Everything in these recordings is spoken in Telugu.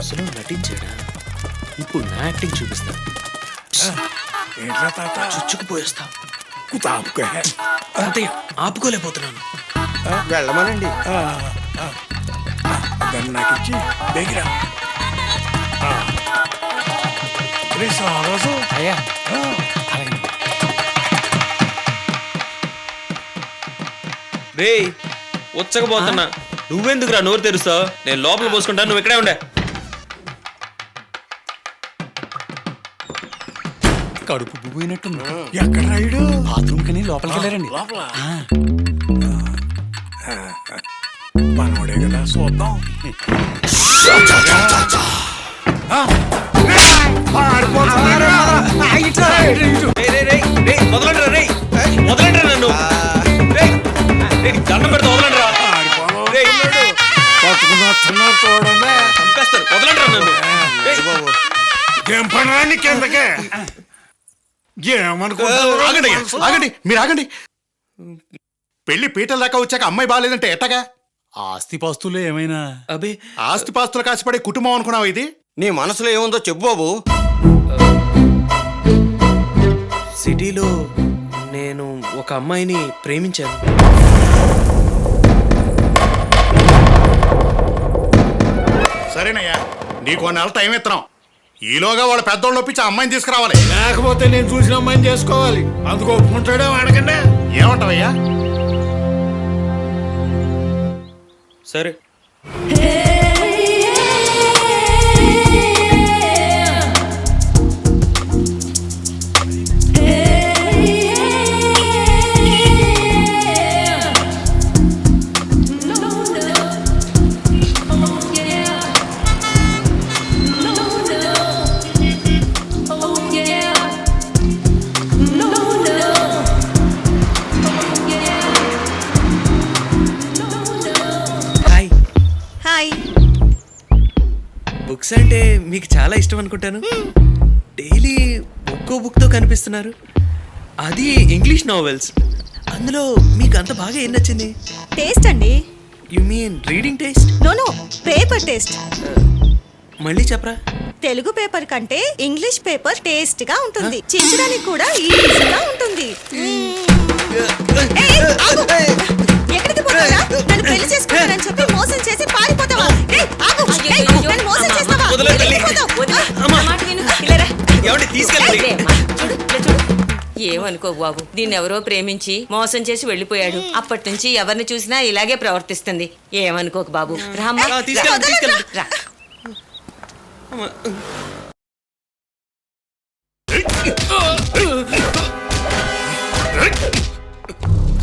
అసలు నటించాడా? ఇప్పుడు నా యాక్టింగ్ చూపిస్తా. ఏంట్రా తాత? చుచ్చుకుపోయేస్తా. తాతయ్య ఆపుకోలేకపోతున్నాను. వెళ్ళమనండి. దాన్ని నాకు ఇచ్చి బెగిరా. రే సారసు అయ్యా. రే ఉచ్చకపోతున్నా నువ్వెందుకురా నోరు తెరుస్తావు? నేను లోపల పోసుకుంటా నువ్వు ఇక్కడే ఉండే. కడుపు పోయినట్టుంది. ఎక్కడ రైడు బాత్రూమ్ కని లోపలికి వెళ్ళారండి. లోపల. ఆ, మనోడే కదా చూద్దాం. రేయ్, రేయ్, రేయ్, రేయ్, వదలండిరా, రేయ్. చూడండి. చంపేస్తారు. నన్ను. కిందకే? ఏమనుకుంటున్నారు? ఆగండి ఆగండి మీరు ఆగండి. పెళ్ళి పీటల దాకా వచ్చాక అమ్మాయి బాగాలేదంటే ఎట్టగా? ఆస్తి పాస్తులు ఏమైనా? అబే ఆస్తిపాస్తులు కాసిపడే కుటుంబం అనుకున్నావు ఇది? నీ మనసులో ఏముందో చెప్పు బాబు. సిటీలో నేను ఒక అమ్మాయిని ప్రేమించాను. సరేనయ్యా నీకు నెల టైం ఇస్తున్నాం ఈలోగా వాళ్ళ పెద్దోళ్ళు ఒప్పించి ఆ అమ్మాయిని తీసుకురావాలి లేకపోతే నేను చూసిన అమ్మాయిని చేసుకోవాలి అందుకు ఒప్పుకుంటాడే అడగండి ఏమంటావయ్యా సరే మీకు చాలా ఇష్టం అనుకుంటాను. డైలీ ఒక్కో బుక్తో కనిపిస్తున్నారు. అది ఇంగ్లీష్ నావెల్స్. అందులో మీకు అంత బాగా ఏం నచ్చింది? టేస్ట్ అండి. You mean reading taste? No no paper taste. మళ్ళీ చెప్పరా? తెలుగు పేపర్ కంటే ఇంగ్లీష్ పేపర్ టేస్ట్గా ఉంటుంది చించడానికి కూడా ఈజీగా ఉంటుంది. ఎక్కడికి పోతావా నన్ను పెళ్ళి చేసుకుంటానని చెప్పి మోసం చేసి పారిపోతావా? ఏమండి తీసుకెళ్ళండి ఏమనుకో బాబు దీన్ని ఎవరో ప్రేమించి మోసం చేసి వెళ్ళిపోయాడు. అప్పటి నుంచి ఎవరిని చూసినా ఇలాగే ప్రవర్తిస్తుంది. ఏమనుకోకు బాబు. రామ్మా ఆ, తీసుకెళ్ళండి తీసుకెళ్ళండి. రా.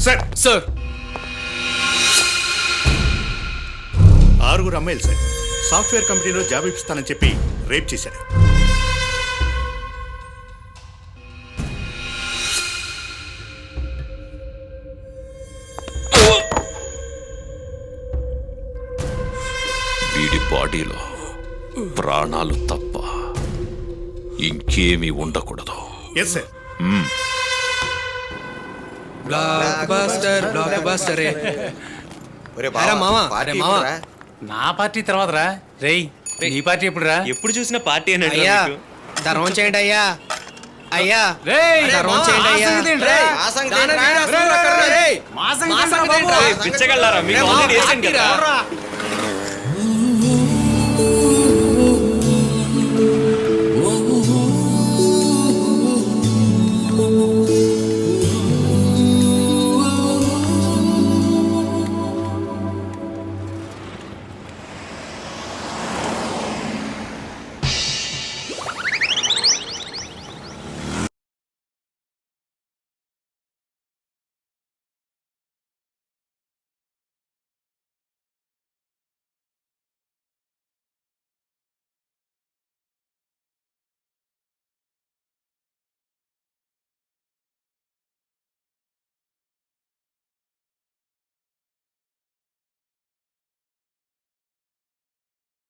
సార్. సార్. ఆరుగురు అమ్మాయిలు సార్. సాఫ్ట్వేర్ కంపెనీలో జాబ్ ఇప్పిస్తానని చెప్పి రేప్ చేశాడు బాడీలో ప్రాణాలు తప్ప ఇంకేమీ ఉండకూడదు. Yes sir blockbuster blockbuster ఒరే బావా, పార్టీ ఇప్పుడురా. నా పార్టీ తర్వాత రా. రేయ్ నీ పార్టీ ఎప్పుడు రా ఎప్పుడు చూసినా పార్టీ అని అయ్యా ధర్మం చేయండి అయ్యా. అయ్యా. రేయ్ ధర్మం చేయండి అయ్యా. ఆ సంగతి ఏంట్రా? పిచ్చగళ్ళారా మీకు ఆల్రెడీ వేసాను కదా